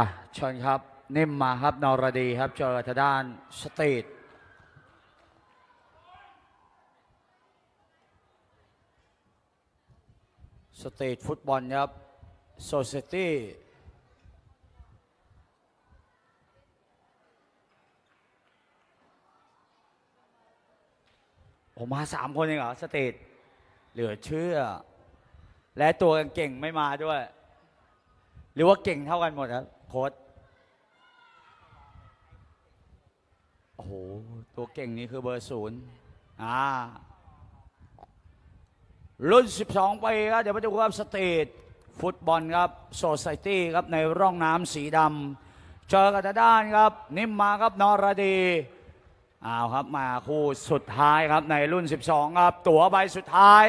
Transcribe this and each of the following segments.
อะเชิญครับ นิ่มมาครับนรดีครับเจอทางด้านสตรีทสตรีทฟุตบอลครับโซเซตี้ผมมาสามคนเองเหรอ สเตรีทเหลือเชื่อ และตัวเก่งไม่มาด้วย หรือว่าเก่งเท่ากันหมดครับ โค้ดโอ้โห ตัวเก่งนี่คือเบอร์ศูนย์อ่า รุ่น 12 ปีครับ เดี๋ยวมาดูครับสตรีทฟุตบอลครับโซซตี้ครับ ในร่องน้ำสีดำเจอกันด้านครับ นิ่มมาครับนรดีอ้าวครับมาคู่สุดท้ายครับในรุ่น 12 ครับ ตั๋วใบสุดท้าย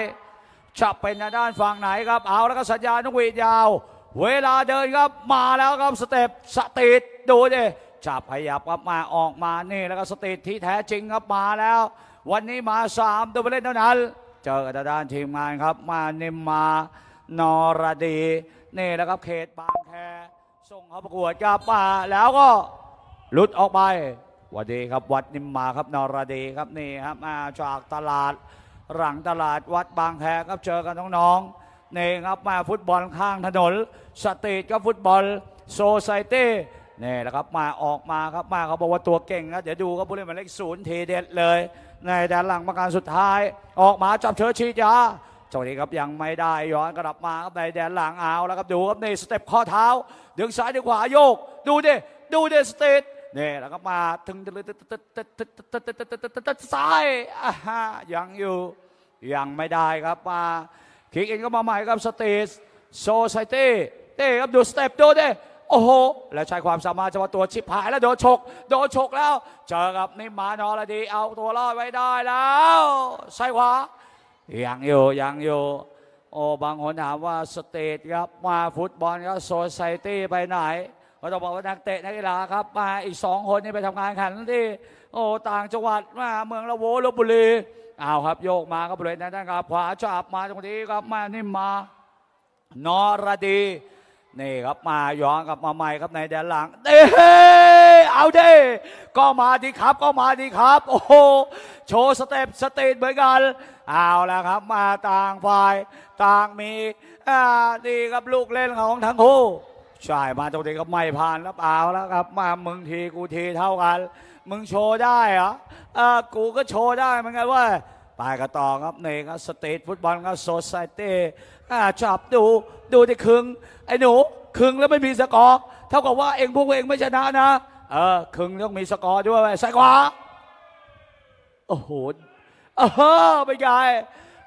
จะเป็นด้านฝั่งไหนครับ เอาแล้วก็สัญญาณนกหวีดยาว เวลาเดินครับมาแล้วครับสเต็ปสตรีทดูดิจับขยับครับมาออกมานี่แล้วก็สตรีทที่แท้จริงครับมาแล้ว วันนี้มาสามตัวเล่นเท่านั้น เจอกับด้านทีมงานครับ มาเนมมานอรดีนี่แล้วครับเขตบางแคส่งเขาประกวดกับมาแล้วก็หลุดออกไปวัสดีครับวัดนิมมาครับนอรดีครับนี่ครับมาจากตลาดหลังตลาดวัดบางแคครับเจอกันน้องๆ นี่ครับมาฟุตบอลข้างถนน สตรีทกับฟุตบอลโซไซตี้นี่แหละครับมาออกมาครับมาเขาบอกว่าตัวเก่งนะเดี๋ยวดูครับผู้เล่นหมายเลขศูนย์เทเด็ดเลย ในด้านหลังประการสุดท้าย ออกมาจับเชื้อชีดยาเจ้านี้ครับยังไม่ได้ย้อนกลับมาครับในแดนหลังเอาแล้วครับดูครับนี่สเต็ปข้อเท้าดึงซ้ายดึงขวาโยก ดูดิดูดิสเตทนี่แล้วก็มาถึงซ้ายอ่าฮะยังอยู่ยังไม่ได้ครับมา คิกเอินก็มาใหม่ครับสเตทโซไซตี้เต้ครับดูสเต็ปดูเดิโอ้โห แล้วใช้ความสามารถเฉพาะตัวชิบหายแล้วโดนฉก โดนฉกแล้ว เจอกับนิมานอรดี เอาตัวรอดไว้ได้แล้วใช่ขวายังอยู่ยังอยู่โอ้บางคนถามว่าสเตทครับมาฟุตบอลครับโซไซตี้ไปไหนก็ต้องบอกว่านักเตะนักกีฬาครับ มาอีกสองคนนี่ไปทำงานขันที่โอ้ต่างจังหวัดมาเมืองละโวลบบุรี เอาครับโยกมาครับบริเวณนั้นนะครับขวาจับมาตรงนี้ครับมานิ่มานอรดีนี่ครับมาย้อนกลับมาใหม่ครับในแดนหลังเด้เอาเด้ก็มาดีครับก็มาดีครับ โอ้โหโชว์สเต็ปสเตทเหมือนกันเอาแล้วครับมาต่างฝ่ายต่างมีอ่าดีครับลูกเล่นของทั้งคู่ใช่มาตรงนี้ก็ไม่ผ่านแล้วเอาแล้วครับ มามึงทีกูทีเท่ากัน มึงโชว์ได้เหรอเออกูก็โชว์ได้เหมือนกันว่าไปกันต่อครับนี่ครับสเตทฟุตบอลครับโซซ i ตี้จับดูดูที่คึงไอ้หนูคึงแล้วไม่มีสกอร์เท่ากับว่าเองพวกเองไม่ชนะนะเออคึงต้องมีสกอร์ด้วยใส่ขวาโอ้โหเออไปไง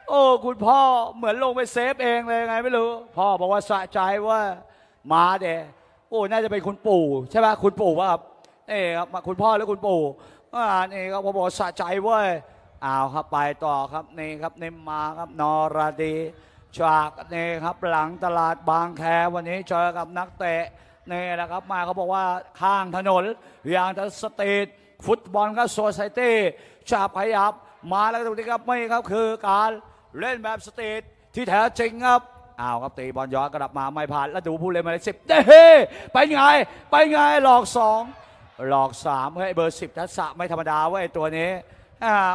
โอ้คุณพ่อเหมือนลงไปเซฟเองเลยไงไม่รู้ พ่อบอกว่าสะใจว่ามาเดโอ้น่าจะเป็นคุณปู่ใช่ไหมคุณปู่ว่าครับ นี่ครับคุณพ่อและคุณปู่อ่านี่ครับผมบอกสะใจเว้ยเอาวครับไปต่อครับนี่ครับเนมมาครับนอราดีจากนี่ครับหลังตลาดบางแควันนี้เจอกับนักเตะนี่แหละครับมาเขาบอกว่าข้างถนนอย่างทัสตรีทฟุตบอลก็โซไซตี้ชาบขยับมาแล้วตรงนี้ครับไม่ครับคือการเล่นแบบสตีทที่แท้จริงครับอ้าวครับตีบอลย้อนกลับมาไม่ผ่านแล้วดูผู้เล่นมาเลขสิบเด้ไปไง ไปไงหลอกสอง หลอกสามเฮ้ยเบอร์สิบทัศะไม่ธรรมดาเว้ยตัวนี้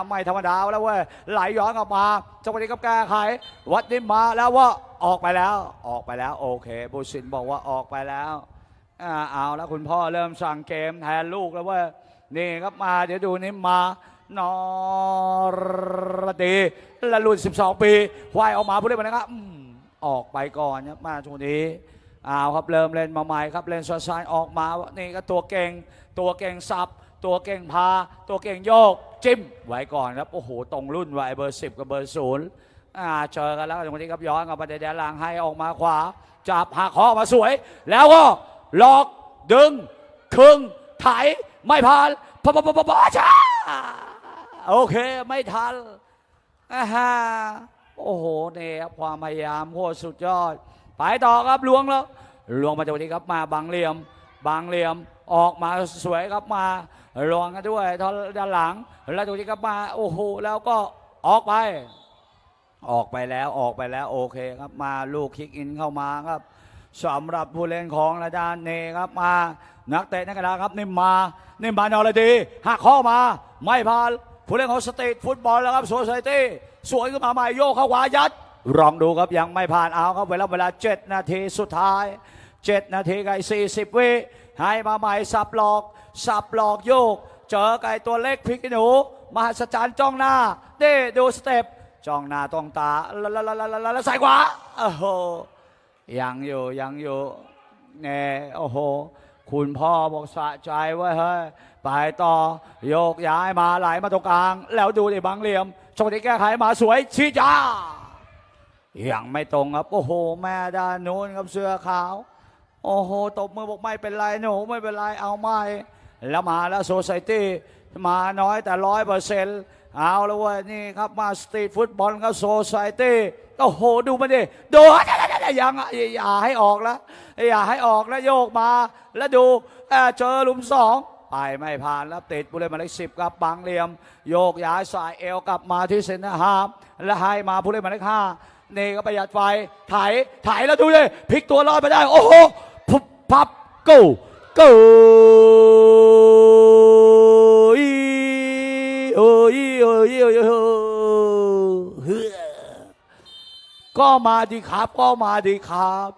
ไม่ธรรมดาแล้วเว้ยไหลย้อนออกมาจังหวะนี้กับแก้ไขวัดนิมมาแล้วว่าออกไปแล้วออกไปแล้วโอเคบุสินบอกว่าออกไปแล้วเอาแล้วคุณพ่อเริ่มสั่งเกมแทนลูกแล้วเว้ยนี่ครับมาเดี๋ยวดูนิมมานอรดีละรุ่น 12 ปีควายออกมาผู้เล่นมานะครับออกไปก่อนครับมาช่วงนี้ อาครับเริ่มเล่นมาใหม่ครับเล่นซอยออกมานี่ก็ตัวเก่งตัวเก่งสับตัวเก่งพา ตัวเก่งโยกจิ้มไว้ก่อนครับโอ้โหตรงรุ่นไว้เบอร์10กับเบอร์ศูนย์อ่าเจอกันแล้วตรงนี้ครับย้อนกลับมาในแดนหลังให้ออกมาขวาจับหักข้อมาสวย แล้วก็หลอกดึงคึงไถไม่ผ่านพะพะพะพะพะช้าโอเคไม่ทันอ่าฮะโอ้โหเนี่ยครับความพยายามโคตรสุดยอด ไปต่อครับลวงแล้วลวงมาจากนี้ครับมาบางเหลี่ยม บางเหลี่ยมออกมาสวยครับมาลองกันด้วยทางด้านหลังแล้วตรงนี้ครับมาโอ้โหแล้วก็ออกไป ออกไปแล้วออกไปแล้วโอเคครับมาลูกคิกอินเข้ามาครับสำหรับผู้เล่นของระดานเนครับมา นักเตะนักกีฬาครับนิ่มมานิ่มมานอรดีหักข้อมา ไม่ผ่านผู้เล่นของสตรีทฟุตบอลแล้วครับโซไซตี้สวยขึ้นมาใหม่โยกเข้าขวายัด ลองดูครับยังไม่ผ่านเอาครับเวลาเวลา 7 นาทีสุดท้าย 7 นาทีไกับ40 วิให้มาใหม่สับหลอก สับหลอกโยก เจอไก่ตัวเล็กพริกหนูมหัศจรรย์จ้องหน้าเด้ดูสเต็ปจ้องหน้าต้องตาละละละละละละใส่ขวาโอ้โหยังอยู่ยังอยู่แน่โอ้โหคุณพ่อบอกสะใจเว่าเฮ้ยไปต่อโยกย้ายมาไหลมาตรงกลาง แล้วดูดิบังเหลี่ยมชงนี้แก้ไขมาสวยชีดยา ยังไม่ตรงครับ โอ้โห แม่ด้านนู้นครับเสื้อขาว โอ้โห ตบมือบอกไม่เป็นไรหนูไม่เป็นไรเอาไม่ แล้วมาแล้วโซไซตี้มาน้อยแต่ร้อยเปอร์เซ็นต์เอาแล้วเว้ยนี่ครับมาสตรีทฟุตบอลครับโซไซตี้โอ้โห ดูมาดิดูยังอะอย่าให้ออกแล้วอย่าให้ออกแล้วโยกมา แล้วดูเเจอหลุมสองไปไม่ผ่านแล้วติดบุเรมาเลขสิบครับบางเหลี่ยม โยกย้ายสายเอวกลับมาที่เซนเตอร์ฮาล์ฟแล้วให้มาผู้เล่นหมายเลขห้า นี่ก็ประหยัดไฟไถไถแล้วดูเลยพลิกตัวรอดไปได้ โอ้โหพุบพับกูกูอีโอ้ยโอ้ยโอ้ยโอ้ยเฮ้อก็มาดีครับ ก็มาดีครับ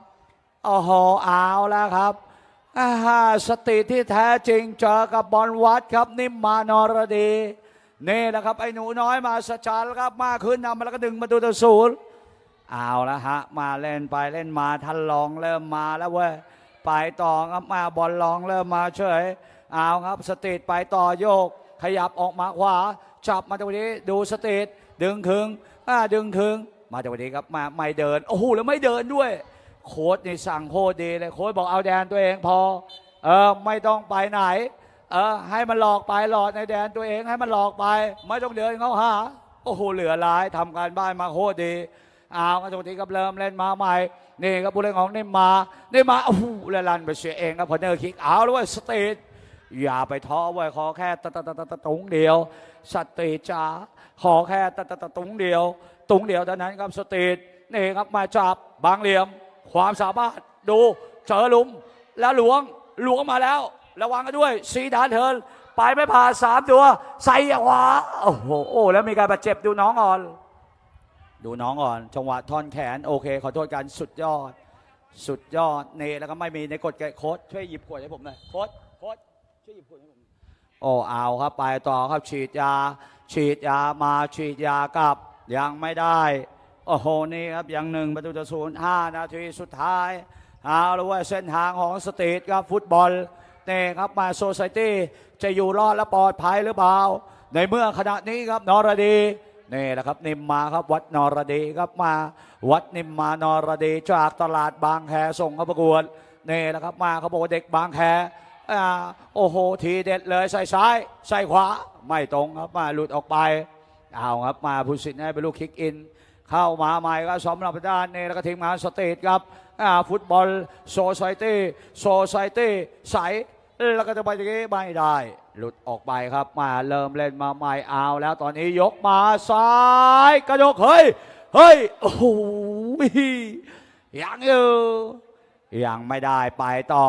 โอ้โหเอาแล้วครับอาฮาสติที่แท้จริงเจอกับบอลวัดครับ นิ่มมานรดี นี่แหละครับ ไอ้หนูน้อยมาสจารครับ มาขึ้นนำมาแล้วก็ดึงมาดูตัวศูนย์ เอาละฮะ มาเล่นไปเล่นมาทันลองเริ่มมาแล้วเว้ยไปต่อครับมาบอลลองเริ่มมาเฉยเอาครับสตรีทไปต่อโยก ขยับออกมาขวาจับมาตรงนี้ดูสตรีทดึงถึงอ่าดึงถึงมาตรงนี้ครับมาไม่เดินโอ้โหแล้วไม่เดินด้วย โค้ดนี่สั่งโคตรดีเลยโค้ดบอกเอาแดนตัวเองพอเออไม่ต้องไปไหนเออให้มันหลอกไปหลอดในแดนตัวเองให้มันหลอกไป ไม่ต้องเดินเขาหาโอ้โหเหลือหลายทำการบ้านมาโคตรดี อาครับตรงนี้ก็เริ่มเล่นมาใหม่ นี่ครับผู้เล่นของเนมมาเนมมาโอ้โหแล้วลันไปเสียเองครับพอเนอร์คิกเอาแล้วว้ยสตรีทอย่าไปท้อเว้ขอแค่ตะตะตะตะตุงเดียวสตีจ้าขอแค่ตะตะตะตุงเดียว ตุงเดียวเท่านั้นครับสตรีทนี่ครับมาจับบางเหลี่ยม ความสามารถดูเจอหลุมแล้วหลวงหลวงมาแล้ว ระวังกันด้วยซีดานเทินไปไม่ผ่านสามตัว ใส่ขวาโอ้โหแล้วมีการบาดเจ็บดูน้องอ่อน ดูน้องก่อน จังหวะท่อนแขน โอเค ขอโทษกันสุดยอด สุดยอดเนแล้วก็ไม่มีในกฎเกณฑ์โค้ดช่วยหยิบขวดให้ผมหน่อยโค้ดโค้ดช่วยหยิบขวดให้ผมโอ้เอาครับไปต่อครับฉีดยา ฉีดยามาฉีดยากลับ ยังไม่ได้โอ้โหนี่ครับยังหนึ่งประตูต่อศูนย์ห้านาทีสุดท้ายเอาละว่าเส้นทางของสตรีทครับฟุตบอลนี่ครับมาโซไซตี้จะอยู่รอดและปลอดภัยหรือเปล่า ในเมื่อขณะนี้ครับนอรดี นี่แหละครับนิมมาครับวัดนรดีครับมา วัดนิมมานรดีจากตลาดบางแคส่งเข้าประกวดนี่แหละครับมาเขาบอกว่าเด็กบางแคอ่าโอ้โหทีเด็ดเลยใส่ซ้ายใส่ขวาไม่ตรงครับมาหลุดออกไปเอาครับมาผู้สินให้เป็นลูกคิกอิน เข้ามาใหม่ก็สำหรับด้านนี้แล้วก็ทีมงานสเตทครับฟุตบอลโซไซตี้โซไซตี้ใส แล้วก็จะไปตรงนี้ไม่ได้ หลุดออกไปครับมาเริ่มเล่นมาใหม่เอาแล้วตอนนี้ยกมาซ้ายกระโดกเฮ้ยเฮ้ยโอ้โหยังอยู่ยังไม่ได้ไปต่อ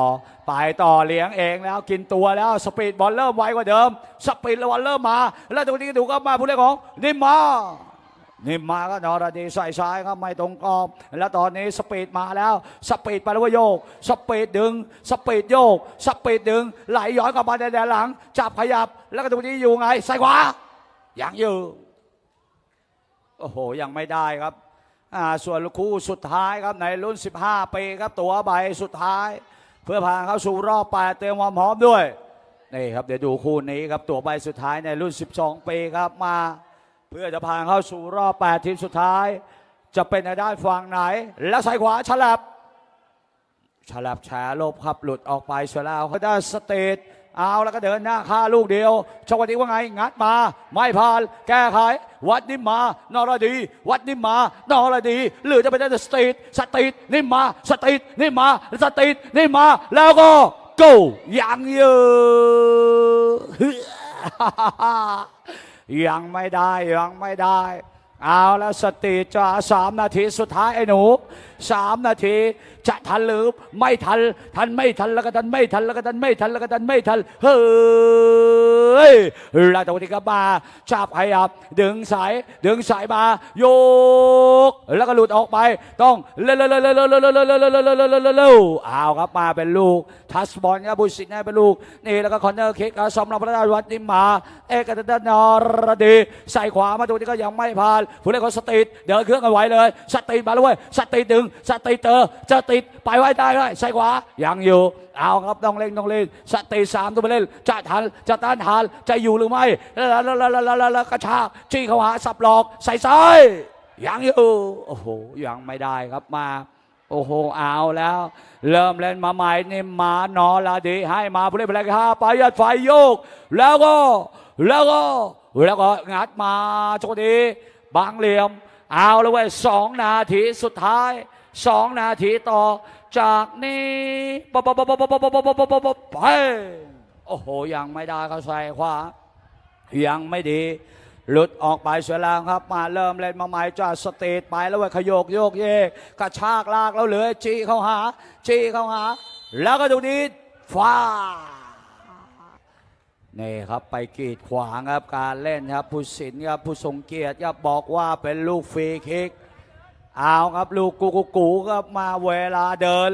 ไปต่อเลี้ยงเองแล้วกินตัวแล้วสปีดบอลเริ่มไวกว่าเดิม สปีดบอลเริ่มมา แล้วตรงนี้ดูก็มาผู้เล่นของนิมมา นิมมาก็นอรดีใส่ซ้ายครับไม่ตรงกรอบ แล้วตอนนี้สปีดมาแล้วสปีดไปแล้วโยก สปีดดึง สปีดโยก สปีดดึง ไหลย้อนกลับมาในแดนหลัง จับขยับ แล้วก็ตรงนี้อยู่ไงใส่ขวายังอยู่โอ้โห ยังไม่ได้ครับส่วนคู่สุดท้ายครับในรุ่น 15 ปีครับตัวใบสุดท้าย เพื่อผ่านเข้าสู่รอบแปดเตรียมความพร้อมด้วยนี่ครับเดี๋ยวดูคู่นี้ครับตัวใบสุดท้ายในรุ่น 12 ปีครับมา เพื่อจะผ่านเข้าสู่รอบ 8 ทีมสุดท้าย จะเป็นในด้านฝั่งไหน และสายขวาฉลับฉลับแฉลบครับหลุดออกไปเสียแล้วเขาได้สเตทเอาแล้วก็เดินหน้าฆ่าลูกเดียวชวันี้ว่าไง งัดมา ไม่ผ่าน แก้ไข วัดนิมมานอรดี วัดนิมมานอรดี หรือจะเป็นได้สเตทสเตทนิมมาสเตทนิมมาสเตทนิมมา แล้วก็ go ยังเยอะ ยังไม่ได้ยังไม่ได้ เอาแล้วสติจะสามนาทีสุดท้ายไอ้หนูสามนาทีจะทันหรือไม่ทันทันไม่ทันแล้วก็ทันไม่ทันแล้วก็ทันไม่ทันแล้วก็ทันไม่ทันเฮ้ยแล้วตรงนี้ก็มาจับขยับดึงสายดึงสายมาโยก แล้วก็หลุดออกไป ต้องเร็วเร็วเร็วเร็วเร็วเร็วเร็วเร็วเร็วเร็วเร็วเร็วเร็วเร็วเร็วเร็วเอาครับมาเป็นลูก ทัสบอลครับบุสินให้เป็นลูกนี่แล้วก็คอนเนอร์คิกสำหรับพระราชวัฒน์นิมมาเอกตันนรดีใส่ขวามาตรงนี้ก็ยังไม่ผ่านผู้เล่นของสตรีทเดินเครื่องกันไว้เลยสตรีทมาแล้วเว้ยสตรีทดึงสตรีทเตอร์สตรีทไปไว้ได้เลยใส่ขวายังอยู่เอาครับต้องเล่นต้องเล่นสตีสามตัวไปเล่นจะทันจะต้านทานจะอยู่หรือไม่แล้วแล้วแล้วแล้วแล้วกระชากจี้เข้าหาสับหลอกใส่ซ้ายยังอยู่โอ้โหยังไม่ได้ครับมา โอ้โหเอาแล้ว เริ่มเล่นมาใหม่นี่มานอลาดีให้มาผู้เล่นไปเลยครับปายัดไฟโยก แล้วก็แล้วก็แล้วก็งัดมาโจดีบางเหลี่ยม เอาแล้วเว้ยสองนาทีสุดท้ายสองนาทีต่อจากนี้ปะปะปะปะปะปะปะปะปะปะปะไปโอ้โหยังไม่ได้เขาใส่ขวายังไม่ดี หลุดออกไปเสียแล้วครับ มาเริ่มเล่นมาใหม่จาสเตทไปแล้วเว้ยขยโยกเยกกระชากลากแล้วเหลือจี้เข้าหา จี้เข้าหา แล้วก็ตรงนี้ฟ้านี่ครับไปกีดขวางครับการเล่นครับ ผู้สินครับผู้ทรงเกียรติครับบอกว่าเป็นลูกฟรีคิกเอาครับลูกกูกูกูครับมาเวลาเดิน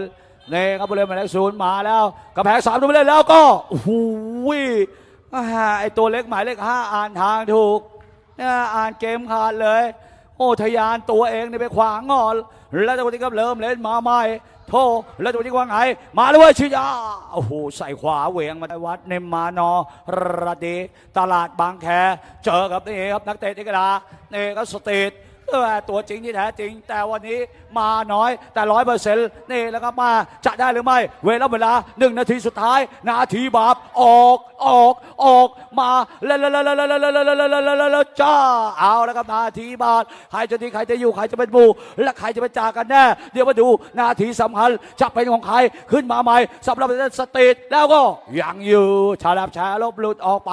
นี่ครับผู้เล่นหมายเลขศูนย์มาแล้วกระแพงสามตัวไปเล่นแล้วก็โอ้โหอ่ไอตัวเล็กหมายเลขห้าอ่านทางถูก นี่ยอ่านเกมขาดเลย โอ้ทยานตัวเองเนี่ยไปขวางงอนแล้วตัวนี้ก็เริ่มเล่นมาใหม่โทแล้วตัวนี้ว่าไงมาเลยเว้ยชิยาโอ้โหใส่ขวาเหวียงมาในวัดเนมมานอระดีตลาดบางแคเจอกับนี่ครับนักเตะที่กระดานี่ก็สตรีทเออ ตัวจริงที่แท้จริง แต่วันนี้มาน้อยแต่ร้อยเปอร์เซ็นต์นี่แล้วก็มาจะได้หรือไม่ เวลาเวลาหนึ่งนาทีสุดท้าย นาทีบาปออกออกออกมาแล้วแล้วแล้วแล้วแล้วแล้วแล้วแล้วแล้วแล้วจ้าเอาแล้วครับนาทีบาปใครจะดีใครจะอยู่ใครจะเป็นบูและใครจะเป็นจากกันแน่เดี๋ยวมาดูนาทีสำคัญจะเป็นของใครขึ้นมาใหม่สำหรับสเตรีทแล้วก็ยังอยู่ชาลับชาลบหลุดออกไป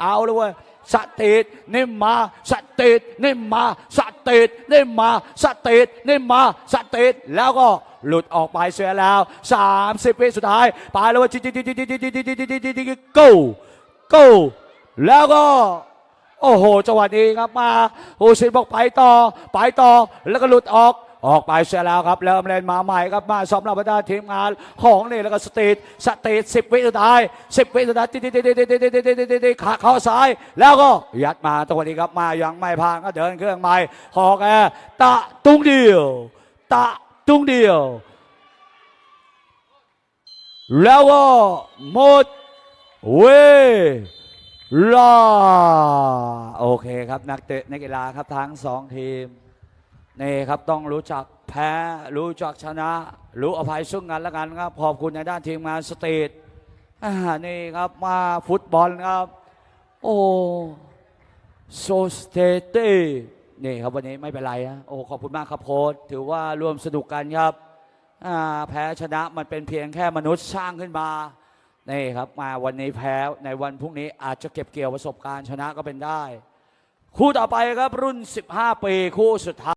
เอาเลยเว้ย สติดนิ่มมาสติดนิ่มมาสติดนิ่มมาสติดนิ่มมาสติดแล้วก็หลุดออกไปเสียแล้ว 30วิสุดท้ายไปแล้วว่าจิจิจิจิจิจิจิจิจิจิจิจิจิ go go แล้วก็โอ้โหจังหวะนี้ครับมาโอซินบอกไปต่อไปต่อแล้วก็หลุดออก ออกไปเสียแล้วครับเริ่มเล่นมาใหม่ครับมาสำหรับบรรดาทีมงานของนี่แล้วก็สตีดสตีดสิบวิสุดท้ายสิบวิสุดท้ายติดติดติดติดติดติดติดติดติดติดขาเข้าซ้าย แล้วก็ยัดมาตัวนี้ครับมายังไม่พังก็เดินเครื่องใหม่หอกแอตะตุ้งเดียว ตะตุ้งเดียว แล้วก็หมดเวลาโอเคครับนักเตะนักกีฬาครับทั้งสองทีม นี่ครับต้องรู้จักแพ้รู้จักชนะ รู้อภัยซึ่งกันและกันครับขอบคุณในด้านทีมงานสตรีทนี่ครับมาฟุตบอลครับ โอ้โซสเตตี้นี่ครับวันนี้ไม่เป็นไรนะโอ้ขอบคุณมากครับโค้ชถือว่าร่วมสนุกกันครับแพ้ชนะมันเป็นเพียงแค่มนุษย์สร้างขึ้นมานี่ครับมาวันนี้แพ้ในวันพรุ่งนี้อาจจะเก็บเกี่ยวประสบการณ์ชนะก็เป็นได้ คู่ต่อไปครับรุ่น 15 ปี คู่สุดท้าย